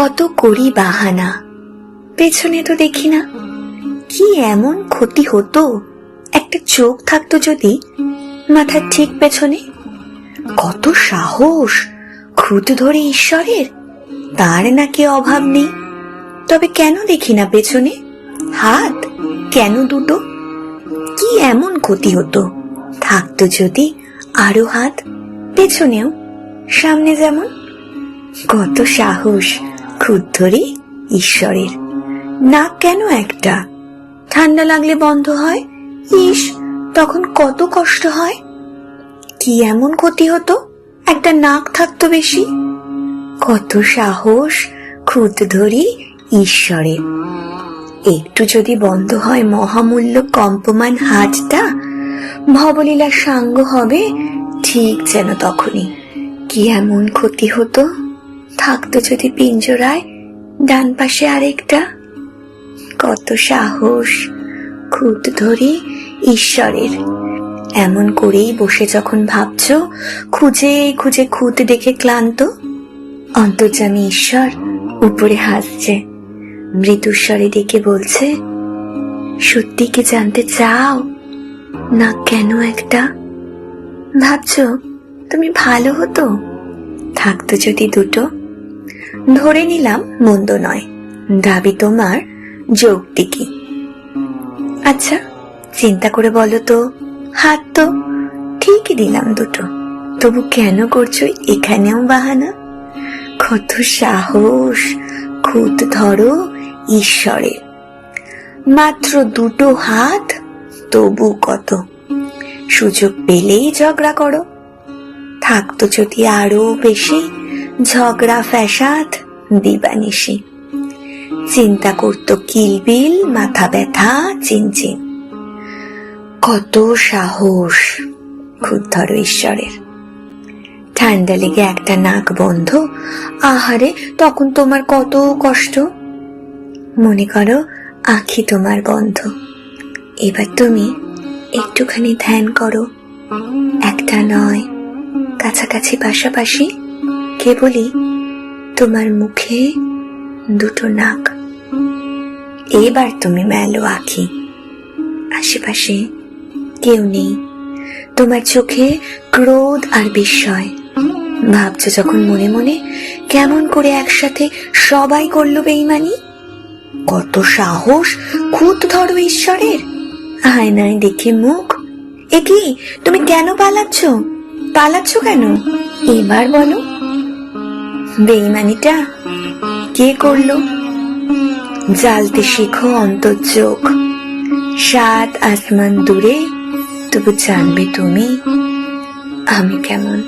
কত করি বাহানা। পেছনে তো দেখি না। কি এমন ক্ষতি হতো? একটা চোখ থাকতো যদি মাথার ঠিক পেছনে। কত সাহস, খুঁত ধরে ঈশ্বরের। তার নাকি অভাব নেই। তবে কেন দেখি না পেছনে? হাত কেন দুটো? কি এমন ক্ষতি হতো? থাকতো যদি আরও হাত, পেছনেও, সামনে যেমন। কত সাহস ধরে ঈশ্বরের। নাক কেন একটা? ঠান্ডা লাগলে বন্ধ হয়? ইস, তখন কত কষ্ট হয়? কি এমন ক্ষতি হতো? একটা নাক থাকতো বেশি। কত সাহস খুদ ধরি ঈশ্বরের। একটু যদি বন্ধ হয় মহামূল্য কম্পমান হাতটা ভবলীলা সাঙ্গ হবে ঠিক যেন তখনই। কি এমন ক্ষতি হতো? থাকতো যদি পিঞ্জরায় ডান পাশে আরেকটা। কত সাহস খুদ ধরি ঈশ্বরের। এমন করেই বসে যখন ভাবছ, খুঁজে খুঁজে খুঁত দেখে ক্লান্ত অন্তর্জামী ঈশ্বর উপরে হাসছে। মৃদুস্বরে ডেকে বলছে, সত্যি কি জানতে চাও? না কেন একটা? ভাবছ, তুমি ভালো হতো? থাকতো যদি দুটো। ধরে নিলাম মন্দ নয়। দাবি তোমার যৌক্তিকই। আচ্ছা চিন্তা করে বলো তো, হাত তো ঠিকই দিলাম দুটো। তবু কেন করছ এখানেও বাহানা? কত সাহস, খুদ ধরো ঈশ্বরের মাত্র দুটো হাত, তবু কত? সুযোগ পেলেই ঝগড়া করো। থাকতো যদি আরও বেশি ঝগড়া, ফ্যাসাদ দিবানিসি চিন্তা করতো কিলবিল মাথা ব্যথা চিনচিন কত সাহস ক্ষুদ্ধর ঈশ্বরের। ঠান্ডা লেগে একটা নাক বন্ধ। আহারে, তখন তোমার কত কষ্ট? মনে করো, আখি তোমার বন্ধ। এবার তুমি একটুখানি ধ্যান করো। একটা নয়, কাছাকাছি, পাশাপাশি কেবলই তোমার মুখে দুটো নাক। এবার তুমি মেলো আখি। আশেপাশে কেউ নেই। তোমার চোখে ক্রোধ আর বিস্ময়। ভাবছ যখন মনে মনে কেমন করে একসাথে সবাই করল বেইমানি? কত সাহস খুদ ধরো ঈশ্বরের। আয়নায় দেখে মুখ। এ কি, তুমি কেন পালাচ্ছ? পালাচ্ছ কেন? এবার বলো। বেইমানিটা কে করল? জ্বালতে শিখো অন্তর চোখ সাত আসমান দূরে, তবু জানবে তুমি আমি কেমন।